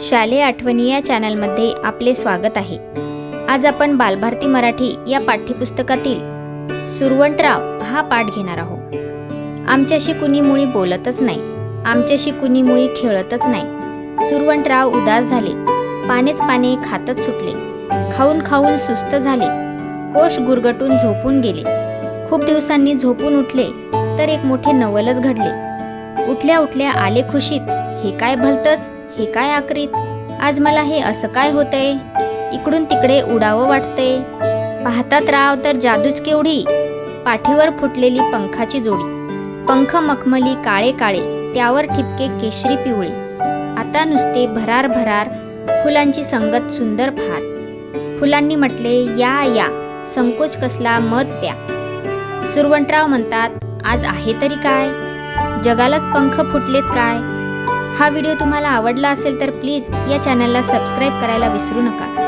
शालेय आठवणी या चॅनलमध्ये आपले स्वागत आहे. आज आपण बालभारती मराठी या पाठ्यपुस्तकातील सुरवंटराव हा पाठ घेणार आहोत. आमच्याशी कुणी मुळी बोलतच नाही. आमच्याशी कुणी मुळी खेळतच नाही. सुरवंटराव उदास झाले. पानेच पाने खातच सुटले. खाऊन खाऊन सुस्त झाले. कोश गुरगटून झोपून गेले. खूप दिवसांनी झोपून उठले तर एक मोठे नवलच घडले. उठल्या उठल्या आले खुशीत. हे काय भलतच? हे काय आकरीत? आज मला हे असं काय होतंय? इकडून तिकडे उडावं वाटतंय. पाहतात राव तर जादूच केवढी. पाठीवर फुटलेली पंखाची जोडी. पंख मखमली काळे काळे त्यावर ठिपके केशरी पिवळे. आता नुसते भरार भरार फुलांची संगत सुंदर फार. फुलांनी म्हटले या या संकोच कसला मत प्या. सुरवंटराव म्हणतात आज आहे तरी काय? जगालाच पंख फुटलेत काय? हा व्हिडिओ तुम्हाला आवडला असेल तर प्लीज या चॅनलला सबस्क्राईब करायला विसरू नका.